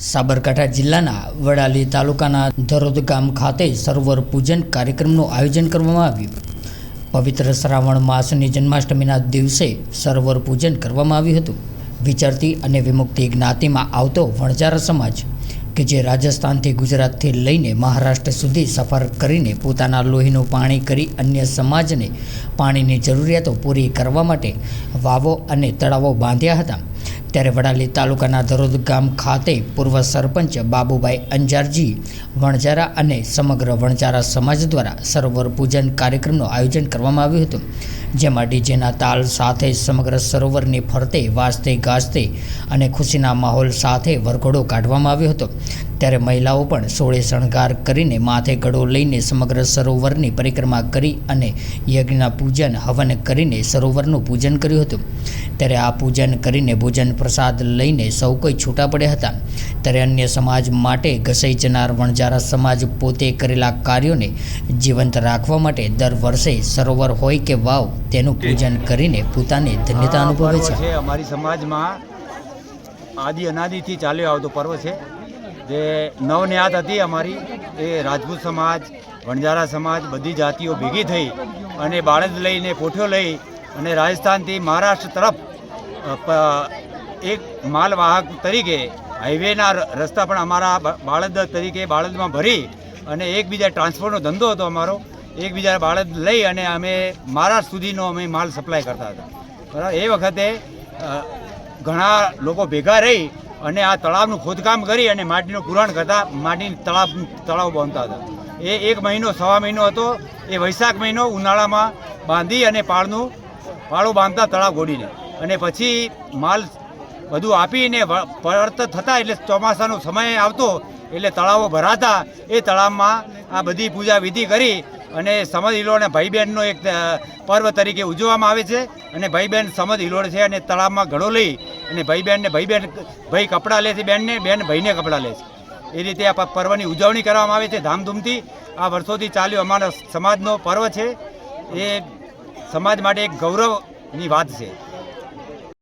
સાબરકાંઠા જિલ્લાના વડાલી તાલુકાના ધરોદ ગામ ખાતે સરોવર પૂજન કાર્યક્રમનું આયોજન કરવામાં આવ્યું. પવિત્ર શ્રાવણ માસની જન્માષ્ટમીના દિવસે સરોવર પૂજન કરવામાં આવ્યું હતું. વિચરતી અને વિમુક્તિ જ્ઞાતિમાં આવતો વણજારા સમાજ, કે જે રાજસ્થાનથી ગુજરાતથી લઈને મહારાષ્ટ્ર સુધી સફર કરીને પોતાના લોહીનું પાણી કરી અન્ય સમાજને પાણીની જરૂરિયાતો પૂરી કરવા માટે વાવો અને તળાવો બાંધ્યા હતા. ત્યારે વડાલી તાલુકાના ધરોદ ગામ ખાતે પૂર્વ સરપંચ બાબુભાઈ અંજારજી વણજારા અને સમગ્ર વણજારા સમાજ દ્વારા સરોવર પૂજન કાર્યક્રમનું આયોજન કરવામાં આવ્યું હતું. જેમાં ડીજેના તાલ સાથે સમગ્ર સરોવરની ફરતે વાજતે ગાજતે અને ખુશીના માહોલ સાથે વરઘોડો કાઢવામાં આવ્યો હતો. ત્યારે મહિલાઓ પણ સોળે શણગાર કરીને માથે ગળો લઈને સમગ્ર સરોવરની પરિક્રમા કરી અને યજ્ઞના પૂજન હવન કરીને સરોવરનું પૂજન કર્યું હતું. ત્યારે આ પૂજન કરીને ભોજન પ્રસાદ લઈને સૌ કોઈ છૂટા પડ્યા હતા. ત્યારે અન્ય સમાજ માટે ઘસાઈ જનાર વણજારા સમાજ પોતે કરેલા કાર્યોને જીવંત રાખવા માટે દર વર્ષે સરોવર હોય કે વાવ તેનું પૂજન કરીને પોતાને ધન્યતા અનુભવે છે અમારી સમાજમાં આદિ અનાદિથી ચાલ્યો આવતો પર્વ છે. જે નવન્યાત હતી અમારી, એ રાજપૂત સમાજ વણજારા સમાજ, બધી જાતિઓ ભેગી થઈ અને બાળદ લઈને કોઠ્યો લઈ અને રાજસ્થાનથી મહારાષ્ટ્ર તરફ એક માલવાહક તરીકે હાઈવેના રસ્તા પણ અમારા બાળદ તરીકે બાળદમાં ભરી અને એકબીજા ટ્રાન્સપોર્ટનો ધંધો હતો અમારો. એકબીજા બાળદ લઈ અને અમે મહારાષ્ટ્ર સુધીનો અમે માલ સપ્લાય કરતા હતા. બરાબર, એ વખતે ઘણા લોકો ભેગા રહી અને આ તળાવનું ખોદકામ કરી અને માટીનું પુરાણ કરતા માટી તળાવ તળાવ બાંધતા હતા. એ એક મહિનો, સવા મહિનો હતો. એ વૈશાખ મહિનો ઉનાળામાં બાંધી અને પાળનું, પાળું બાંધતા તળાવ ગોડીને. અને પછી માલ બધું આપીને પરત થતા એટલે ચોમાસાનો સમય આવતો, એટલે તળાવો ભરાતા, એ તળાવમાં આ બધી પૂજા વિધિ કરી અને સમદ હિલોડ ભાઈ બહેનનો એક પર્વ તરીકે ઉજવવામાં આવે છે. અને ભાઈ બહેન સમદ હિલોડ છે અને તળાવમાં ઘડો લઈ અને ભાઈ બહેનને ભાઈ બહેન ભાઈ કપડાં લે છે બહેનને બેન ભાઈને કપડાં લે છે. એ રીતે આ પર્વની ઉજવણી કરવામાં આવે છે ધામધૂમથી. આ વર્ષોથી ચાલ્યો અમારા સમાજનો પર્વ છે. એ સમાજ માટે એક ગૌરવની વાત છે.